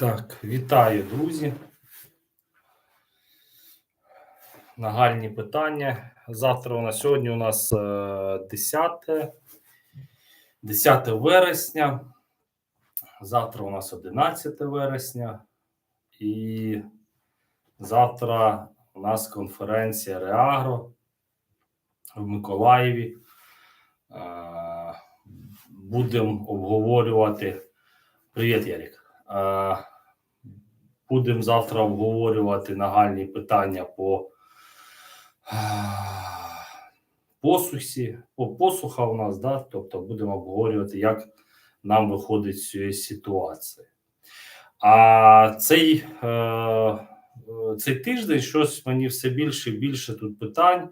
Так, вітаю, друзі. Нагальні питання. Завтра у нас сьогодні у нас е, 10, 10 вересня. Завтра у нас 11 вересня. І завтра у нас конференція Реагро в Миколаєві. Е, Будемо обговорювати. Привіт, Ярік. Будемо завтра обговорювати нагальні питання по посухі, по посуха у нас, да? тобто будемо обговорювати, як нам виходить з цієї ситуації. А цей, е, цей тиждень щось мені все більше і більше тут питань.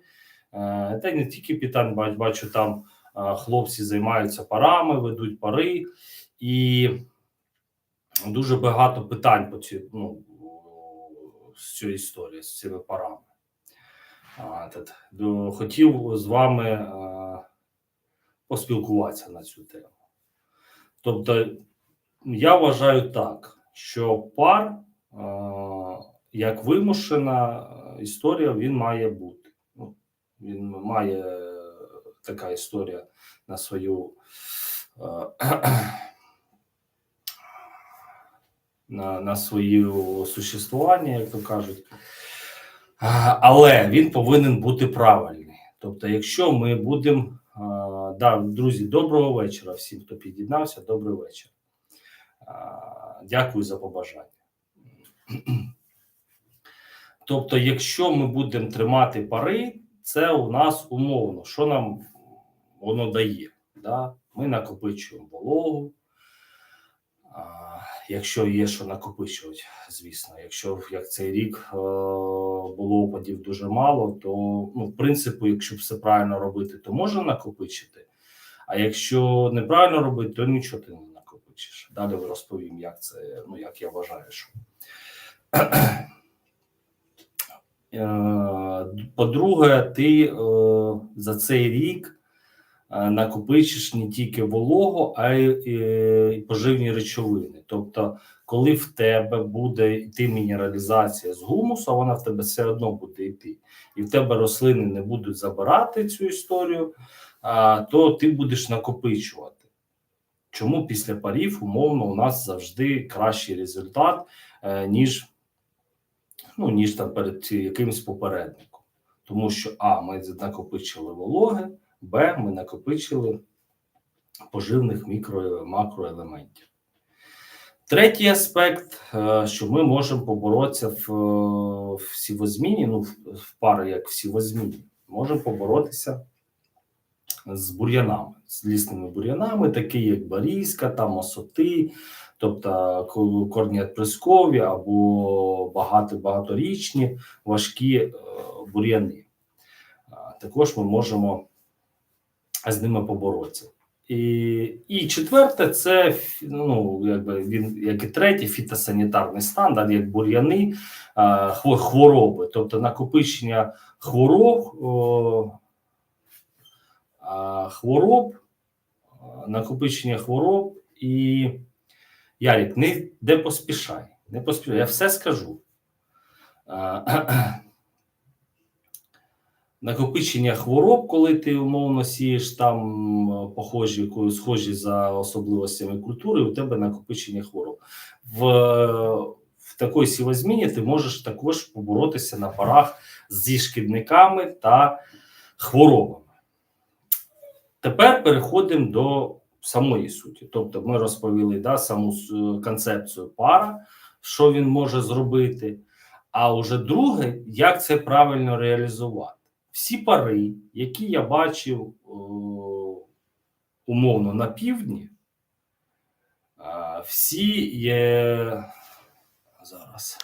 Е, та не тільки питань, бач- бачу, там е, хлопці займаються парами, ведуть пари. І дуже багато питань по цій, ну, з цієї історії, з цими парами. А, хотів з вами поспілкуватися на цю тему. Тобто, я вважаю так, що пар, як вимушена історія, він має бути. Ну, він має е, така історія на свою. На, на своє существування, як то кажуть. Але він повинен бути правильний. Тобто, якщо ми будемо. Да, друзі, доброго вечора всім, хто під'єднався. Добрий вечір. Дякую за побажання. Тобто, якщо ми будемо тримати пари, це у нас умовно, що нам воно дає. Да? Ми накопичуємо вологу, якщо є що накопичувати, звісно. Якщо як цей рік е, було опадів дуже мало, то ну, в принципі, якщо все правильно робити, то можна накопичити. А якщо неправильно робити, то нічого ти не накопичиш. Далі розповім, як це, ну як я вважаю, що. Е, По-друге, ти е, за цей рік накопичиш не тільки вологу, а й е, поживні речовини. Тобто, коли в тебе буде йти мінералізація з гумусу, вона в тебе все одно буде йти, і в тебе рослини не будуть забирати цю історію, то ти будеш накопичувати. Чому після парів умовно у нас завжди кращий результат, е, ніж, ну, ніж там перед якимось попередником. Тому що А, ми накопичили вологи, Б, ми накопичили поживних мікро макроелементів. Третій аспект, е, що ми можемо поборотися в, е, в сівозміні, ну, в, пари як в сівозміні, можемо поборотися з бур'янами, з лісними бур'янами, такі як барізка, там осоти, тобто ко- корні прискові або багато, багаторічні важкі е, бур'яни. Також ми можемо з ними поборотися. І, і четверте, це ну, якби він, як і третє, фітосанітарний стан, як бур'яни, хвороби, тобто накопичення хвороб, хвороб, накопичення хвороб і Ярік, не де поспішай, не поспішай, я все скажу. Накопичення хвороб, коли ти умовно сієш там е, похожі, схожі за особливостями культури, у тебе накопичення хвороб. В, в такій сівозміні ти можеш також поборотися на парах зі шкідниками та хворобами. Тепер переходимо до самої суті. Тобто, ми розповіли да, саму концепцію пара, що він може зробити. А уже друге, як це правильно реалізувати. Всі пари, які я бачив е, умовно на півдні, всі є зараз.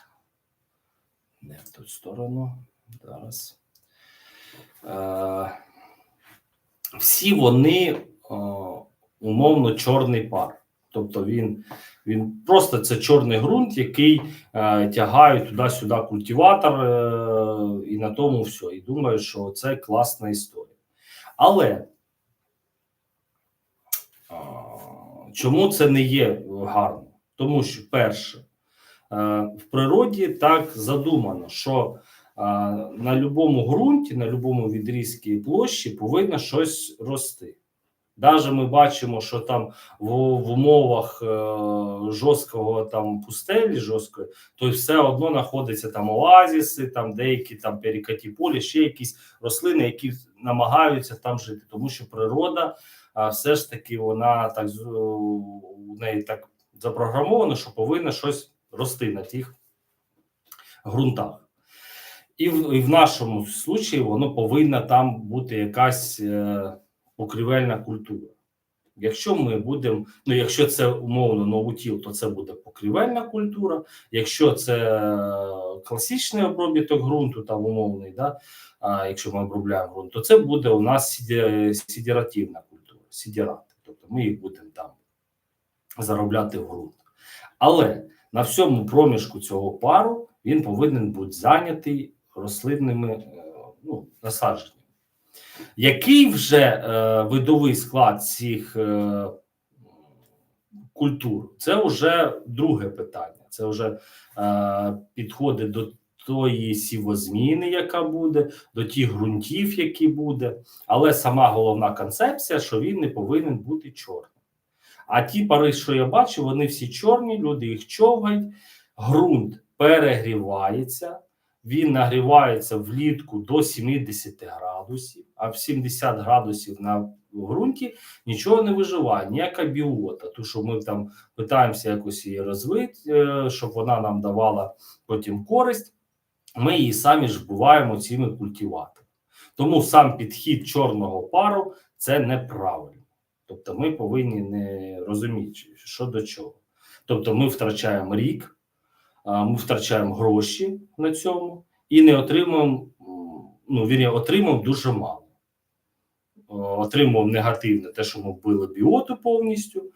Не в ту сторону. Зараз. Е, всі вони е, умовно чорний пар. Тобто він, він просто це чорний ґрунт, який е, тягають туди-сюди культиватор, е, і на тому все. І думаю, що це класна історія. Але а, чому це не є гарно? Тому що, перше, в природі так задумано, що на будь-якому ґрунті, на будь-якому відрізці площі повинно щось рости. Даже ми бачимо, що там в, в умовах е, жорсткого там пустелі, жорсткої, то все одно знаходяться там оазіси, там деякі там перекаті полі, ще якісь рослини, які намагаються там жити, тому що природа а, все ж таки вона так у неї так запрограмована, що повинна щось рости на тих ґрунтах. І в, і в нашому случаї воно повинна там бути якась. Е, покрівельна культура. Якщо ми будемо, ну якщо це умовно новутіл, то це буде покрівельна культура. Якщо це класичний обробіток ґрунту, там умовний, да, а якщо ми обробляємо ґрунт, то це буде у нас сідіративна культура, сідірати. Тобто ми їх будемо там заробляти в ґрунт. Але на всьому проміжку цього пару він повинен бути зайнятий рослинними е, ну, насадженнями. Який вже е, видовий склад цих е, культур? Це вже друге питання. Це вже е, підходить до тої сівозміни, яка буде, до тих ґрунтів, які буде. Але сама головна концепція, що він не повинен бути чорним. А ті пари, що я бачу, вони всі чорні, люди їх човгають, ґрунт перегрівається він нагрівається влітку до 70 градусів, а в 70 градусів на ґрунті нічого не виживає, ніяка біота. То, що ми там питаємося якось її розвити, е, щоб вона нам давала потім користь, ми її самі ж буваємо цими культиваторами. Тому сам підхід чорного пару це неправильно. Тобто ми повинні не розуміти, що до чого. Тобто ми втрачаємо рік ми втрачаємо гроші на цьому і не отримуємо, ну вірні, отримуємо дуже мало. Отримуємо негативне те, що ми вбили біоту повністю,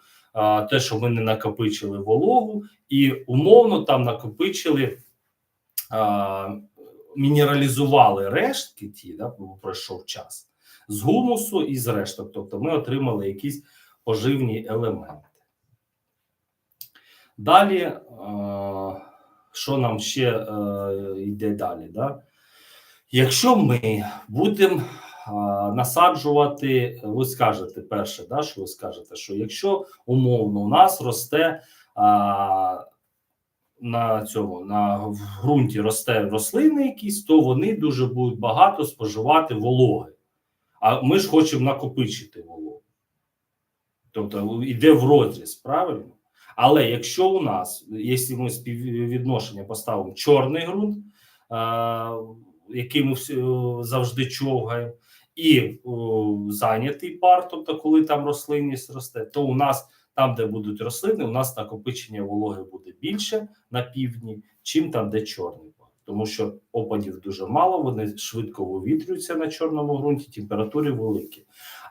те, що ми не накопичили вологу, і умовно там накопичили, мінералізували рештки, ті, да, пройшов час з гумусу і з решток. Тобто ми отримали якісь поживні елементи. Далі що нам ще е, йде далі. Да? Якщо ми будемо насаджувати, ви скажете перше, да, що ви скажете, що якщо умовно у нас росте а, на цьому на в ґрунті росте рослини якісь, то вони дуже будуть багато споживати вологи. А ми ж хочемо накопичити вологу. Тобто йде в розріз, правильно? Але якщо у нас, якщо ми співвідношення поставимо чорний ґрунт, який ми завжди човгаємо, і зайнятий пар, тобто коли там рослинність росте, то у нас там, де будуть рослини, у нас накопичення вологи буде більше на півдні, чим там, де чорний пар. Тому що опадів дуже мало, вони швидко вивітрюються на чорному ґрунті, температури великі.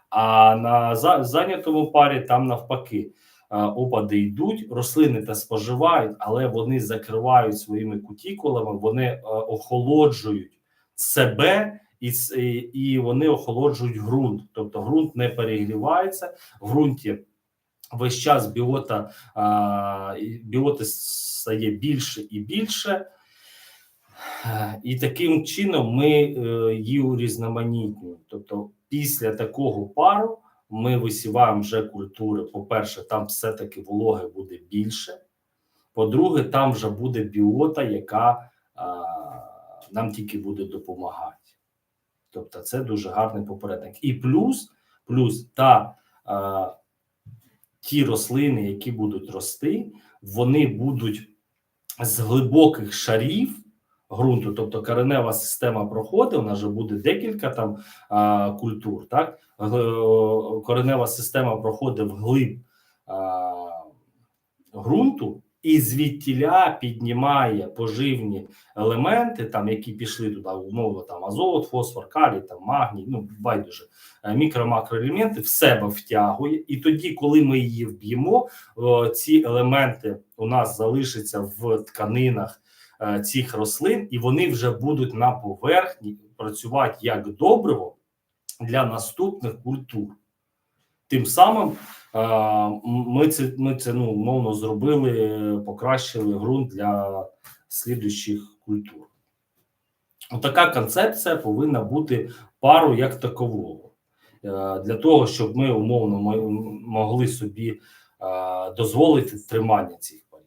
А на зайнятому парі там навпаки опади йдуть, рослини та споживають, але вони закривають своїми кутікулами, вони е, охолоджують себе і і вони охолоджують ґрунт. Тобто ґрунт не перегрівається в ґрунті. Весь час біота біоти стає більше і більше, і таким чином ми е, її урізноманітнюємо. Тобто, після такого пару ми висіваємо вже культури. По-перше, там все-таки вологи буде більше. По-друге, там вже буде біота, яка а, нам тільки буде допомагати. Тобто, це дуже гарний попередник. І плюс, плюс та а, ті рослини, які будуть рости, вони будуть з глибоких шарів ґрунту, тобто коренева система проходить, у нас же буде декілька там а, культур. так Коренева система проходить вглиб ґрунту. І звідтіля піднімає поживні елементи, там які пішли туди, умовно там азот, фосфор, калій, там магній, ну байдуже мікро-макроелементи в себе втягує, і тоді, коли ми її вб'ємо, ці елементи у нас залишаться в тканинах Е, цих рослин, і вони вже будуть на поверхні працювати як добриво для наступних культур. тим самим ми це ми це ну умовно зробили, е, покращили ґрунт для слідуючих культур. Така концепція повинна бути пару як такового. Е, Для того, щоб ми умовно могли собі е, дозволити тримання цих парів.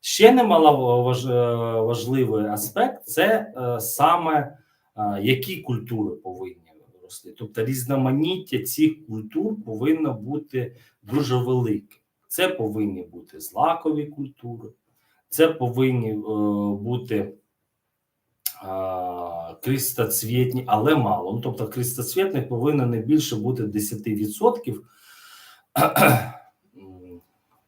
Ще немало е, важливий аспект це е, саме е, які культури повинні рости. Тобто різноманіття цих культур повинно бути дуже велике. Це повинні бути злакові культури, це повинні е, бути е, кристоцвітні, але мало. Ну, тобто кристоцвітних повинно не більше бути 10%.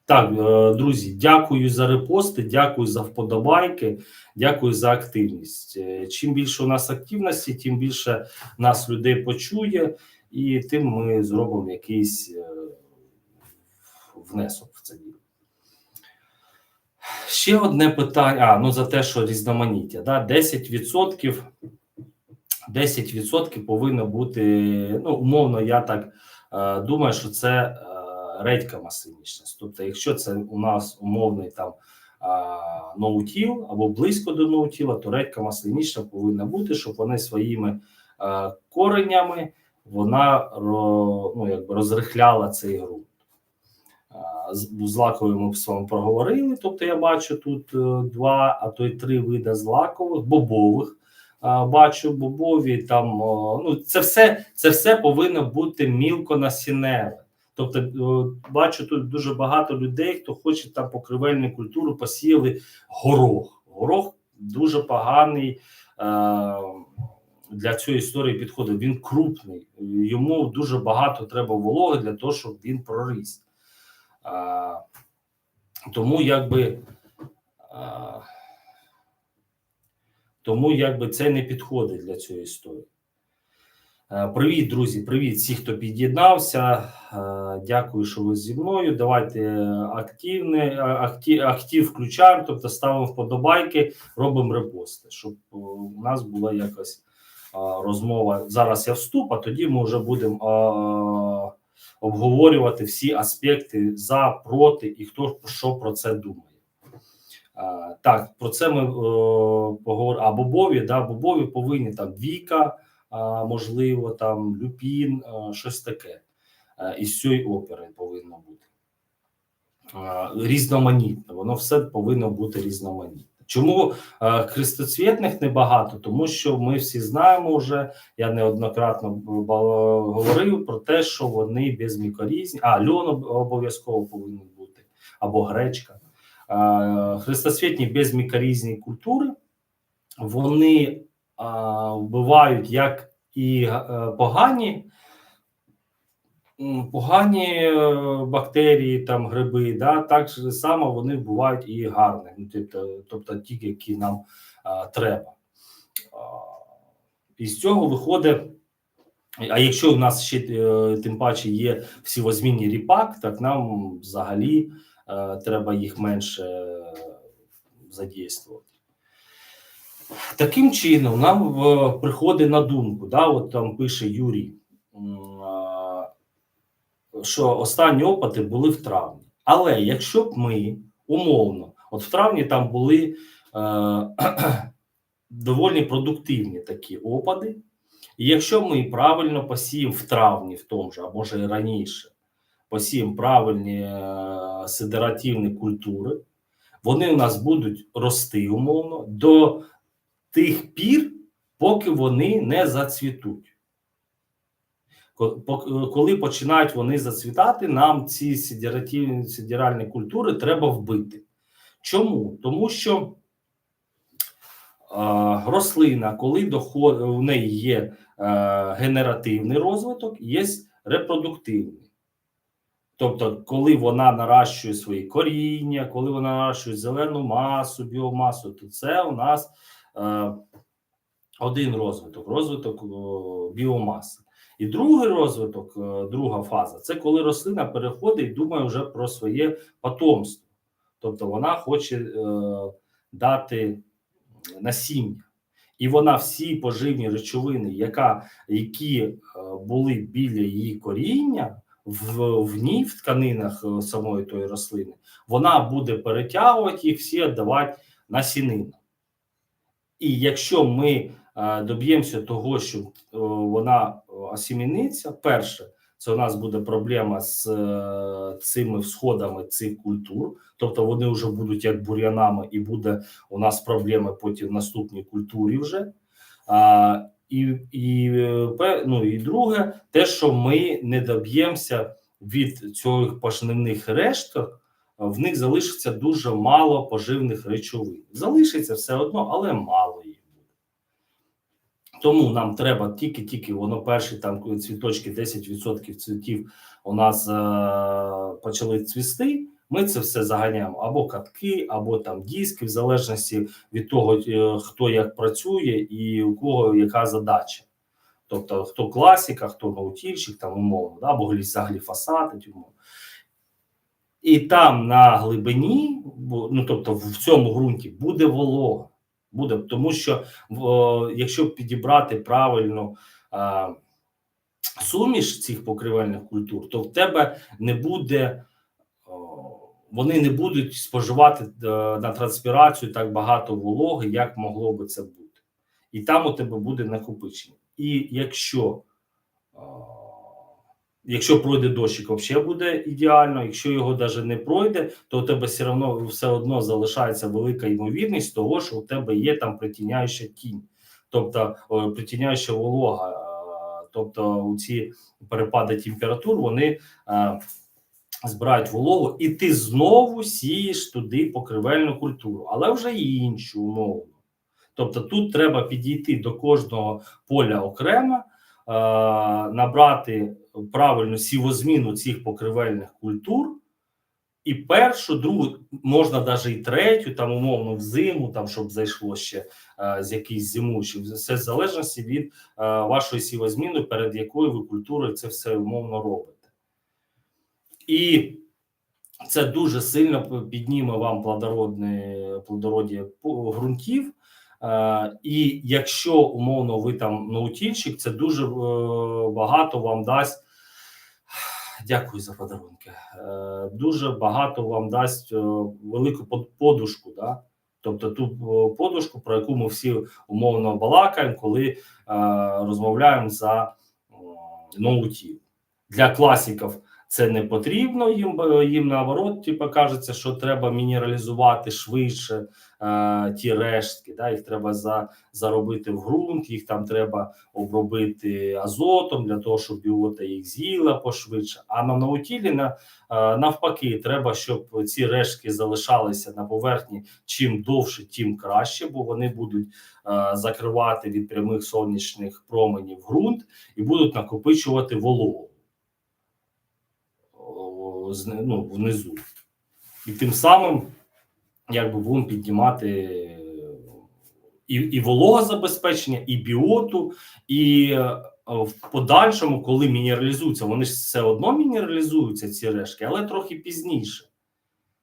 Так, е, друзі, дякую за репости, дякую за вподобайки, дякую за активність. Е, Чим більше у нас активності, тим більше нас людей почує, і тим ми зробимо якийсь е, внесок в це відео. Ще одне питання. А, ну за те, що різноманіття. Да? 10%, 10% повинно бути. Ну, умовно, я так е, думаю, що це е, редька масляничність. Тобто, якщо це у нас умовний там ноутіл або близько до ноутіла, то редька маслянична повинна бути, щоб вони своїми коренями вона ну, якби розрихляла цей ґрунт. З злаковими ми з вами проговорили. Тобто я бачу тут е, два, а то й три види злакових, бобових. Бачу бобові там. Ну, це все, це все повинно бути мілконасінневе. Тобто, бачу тут дуже багато людей, хто хоче там покривельну культуру, посіяли горох. Горох дуже поганий. Е- для цієї історії підходить. Він крупний, йому дуже багато треба вологи для того, щоб він проріс. А, тому якби а, тому якби це не підходить для цієї історії. Е, Привіт, друзі, привіт всі, хто під'єднався. Е, Дякую, що ви зі мною. Давайте активне, актив, актив включаємо, тобто ставимо вподобайки, робимо репости, щоб е, у нас була якась розмова. Зараз я вступ, а тоді ми вже будемо обговорювати всі аспекти за, проти і хто що про це думає. Так, про це ми поговоримо. А бобові, да, бобові повинні там Віка, можливо, там Люпін, щось таке. Із цієї опери повинно бути. Різноманітне, воно все повинно бути різноманітне. Чому е, хрестоцвітних небагато? Тому що ми всі знаємо вже, я неоднократно говорив про те, що вони безмікорізні, а льон обов'язково повинен бути, або гречка. Е, Хрестоцвітні безмікорізні культури, вони вбивають як і е, погані, погані е, бактерії, там гриби, да, так само вони вбивають і гарні, ну, тобто, тобто ті, які нам треба. І з цього виходить. А якщо у нас ще е, тим паче є всівозмінні ріпак, так нам взагалі е, треба їх менше е, задійствувати. Таким чином, нам е, приходить на думку, да, от там пише Юрій, що останні опити були в травні. Але якщо б ми умовно, от в травні там були е, доволі продуктивні такі опади, і якщо ми правильно посіємо в травні, в тому же, а може і раніше, посіємо правильні е, сидеративні культури, вони у нас будуть рости умовно до тих пір, поки вони не зацвітуть. Коли починають вони зацвітати, нам ці сидеративні культури треба вбити. Чому? Тому що е, рослина, коли доход, у неї є е, генеративний розвиток, є репродуктивний. Тобто, коли вона наращує свої коріння, коли вона наращує зелену масу, біомасу, то це у нас е, один розвиток розвиток біомаси. І другий розвиток, е, друга фаза це коли рослина переходить і думає вже про своє потомство. Тобто вона хоче е, дати насіння. І вона всі поживні речовини, яка, які е, були біля її коріння, в, в ній, в тканинах е, самої тої рослини, вона буде перетягувати їх всі, віддавати на сінину. І якщо ми е, доб'ємося того, що е, вона осіміниться, перше, це у нас буде проблема з е, цими всходами цих культур, тобто вони вже будуть як бур'янами, і буде у нас проблеми потім в наступній культурі вже. І, і, ну, і друге, те, що ми не доб'ємося від цих пожнивних решток, в них залишиться дуже мало поживних речовин. Залишиться все одно, але мало їх буде. Тому нам треба тільки-тільки воно перші там цвіточки, 10% цвітів у нас е, почали цвісти. Ми це все заганяємо або катки, або там диски, в залежності від того, е, хто як працює і у кого яка задача. Тобто, хто класика, хто наутільщик, там умовно, да, або гліса- гліфосати, умовно. І там на глибині, ну тобто в цьому ґрунті буде волога. Буде, тому що в- якщо підібрати правильно а, суміш цих покривельних культур, то в тебе не буде, о, вони не будуть споживати е, на транспірацію так багато вологи, як могло би це бути. І там у тебе буде накопичення. І якщо о, Якщо пройде дощик, взагалі буде ідеально. Якщо його навіть не пройде, то у тебе все одно все одно залишається велика ймовірність того, що у тебе є там притіняюча тінь, тобто притіняюча волога. Е, Тобто ці перепади температур вони е, збирають вологу, і ти знову сієш туди покривельну культуру, але вже іншу умовно. Тобто тут треба підійти до кожного поля окремо, е, набрати правильну сівозміну цих покривельних культур, і першу, другу, можна навіть і третю, там умовно в зиму, там щоб зайшло ще е, з якийсь зимуючий, все в залежності від е, вашої сівозміни, перед якою ви культурою це все умовно робите. І це дуже сильно підніме вам плодородне плодородія ґрунтів. Е, і якщо умовно ви там наутільщик, це дуже е, багато вам дасть. Дякую за подарунки. Е, дуже багато вам дасть велику подушку. Да? Тобто ту подушку, про яку ми всі умовно балакаємо, коли розмовляємо за ноутів. Для класиків це не потрібно їм, бо їм наоборот, типу, кажеться, що треба мінералізувати швидше е, ті рештки, да, їх треба за, заробити в ґрунт, їх там треба обробити азотом для того, щоб біота їх з'їла пошвидше. А на наутілі на, е, навпаки, треба, щоб ці рештки залишалися на поверхні чим довше, тим краще, бо вони будуть е, закривати від прямих сонячних променів ґрунт і будуть накопичувати вологу ну, внизу. І тим самим якби будемо піднімати і, і вологозабезпечення, і біоту, і е, в подальшому, коли мінералізуються, вони ж все одно мінералізуються, ці решки, але трохи пізніше.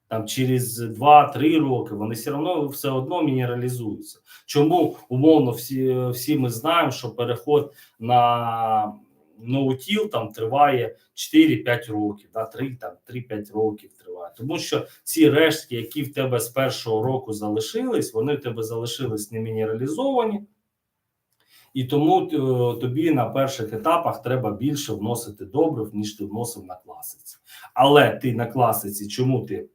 Там через 2-3 роки вони все одно все одно мінералізуються. Чому умовно всі, всі ми знаємо, що переход на ноутіл там триває 4-5 років, да, 3 там 3-5 років триває. Тому що ці рештки, які в тебе з першого року залишились, вони в тебе залишились не мінералізовані, і тому е, тобі на перших етапах треба більше вносити добрив, ніж ти вносив на класиці. Але ти на класиці, чому ти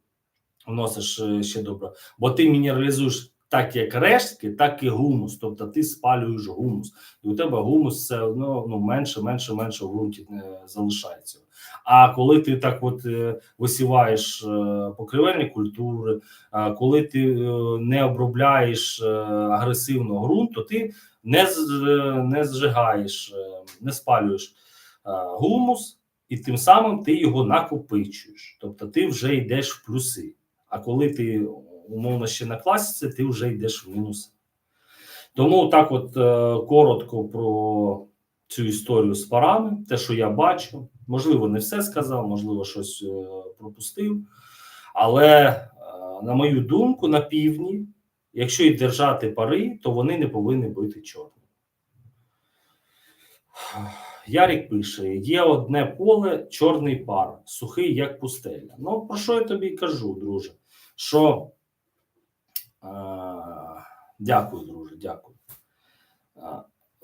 вносиш е, ще добре? Бо ти мінералізуєш так як рештки, так і гумус. Тобто ти спалюєш гумус, і у тебе гумус все одно ну, менше, менше, менше в ґрунті е, залишається. А коли ти так от е, висіваєш е, покривельні культури, коли ти не обробляєш агресивно ґрунт, то ти не, не зжигаєш, не спалюєш гумус, і тим самим ти його накопичуєш. Тобто ти вже йдеш в плюси. А коли ти умовно ще на класиці, ти вже йдеш в мінуси. Тому так, от е, коротко про цю історію з парами, те, що я бачу, можливо, не все сказав, можливо, щось е, пропустив. Але, е, на мою думку, на півдні, якщо і держати пари, то вони не повинні бути чорні. Ярік пише: є одне поле, чорний пар, сухий, як пустеля. Ну, про що я тобі кажу, друже? Що дякую, друже, дякую. Е,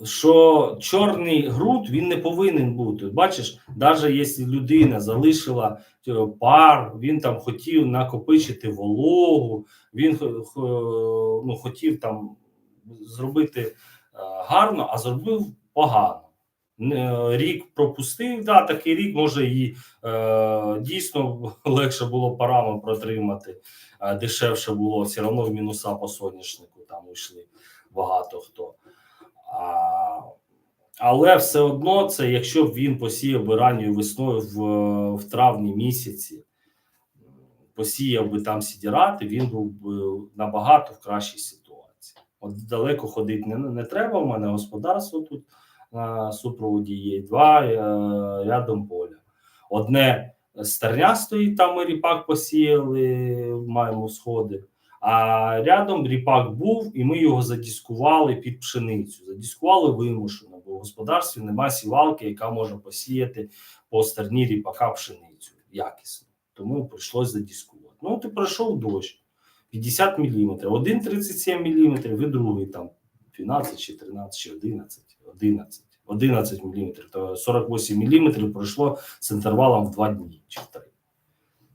що чорний груд він не повинен бути. Бачиш, навіть якщо людина залишила е, пар, він там хотів накопичити вологу, він х- х- ну, хотів там зробити е, гарно, а зробив погано. Не- Рік пропустив, да, такий рік може і е, дійсно легше було парами протримати, е, дешевше було, все одно в мінуса по соняшнику там йшли багато хто. А, але все одно, це якщо б він посіяв би ранньою весною в, в травні місяці, посіяв би там сідірати, він був би набагато в кращій ситуації. От далеко ходити не, не треба. У мене господарство тут супроводі є два е, рядом поля. Одне стерня стоїть, там ми ріпак посіяли, маємо сходи. А рядом ріпак був, і ми його задіскували під пшеницю. Задіскували вимушено, бо в господарстві немає сівалки, яка може посіяти по стерні ріпака пшеницю якісно. Тому прийшлось задіскувати. Ну, ти пройшов дощ 50 мм, один 37 мм, і другий там 12 чи 13 чи 11, 11, 11 мм, то 48 мм пройшло з інтервалом в 2 дні чи 3.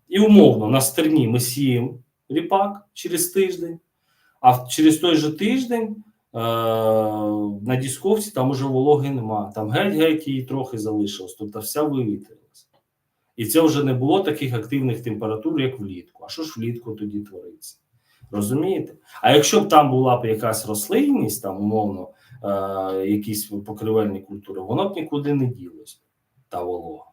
І умовно на стерні ми сіємо ріпак через тиждень, а через той же тиждень е- на дісковці там уже вологи нема. Там геть-геть її трохи залишилось, тобто вся вивітрилася. І це вже не було таких активних температур, як влітку. А що ж влітку тоді твориться? Розумієте? А якщо б там була б якась рослинність, там умовно, якісь покривельні культури, воно б нікуди не ділось, та волога.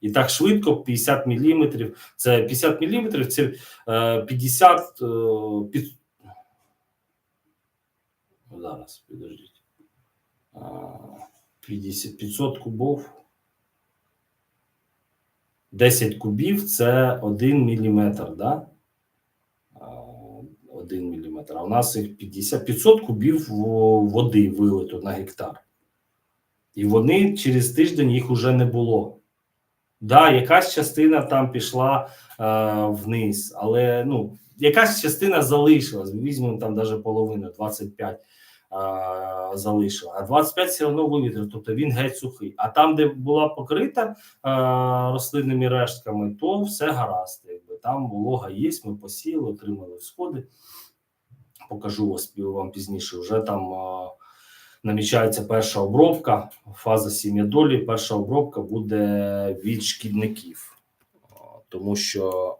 І так швидко 50 мм, це 50 мм, це е, 50 е, під... Зараз, підождіть. 50, 500 кубов. 10 кубів це 1 мм, да? А, 1 мм. А у нас їх 50, 500 кубів води вилито на гектар. І вони через тиждень їх уже не було. Да, якась частина там пішла е, вниз, але ну, якась частина залишилась. Візьмемо там навіть половину, 25 е, залишила, а 25 все одно вивітрив, тобто він геть сухий. А там, де була покрита е, рослинними рештками, то все гаразд. Якби. Там волога є, ми посіяли, отримали всходи. Покажу вам пізніше. Вже там е, намічається перша обробка, фаза сім'ядолі. Перша обробка буде від шкідників, тому що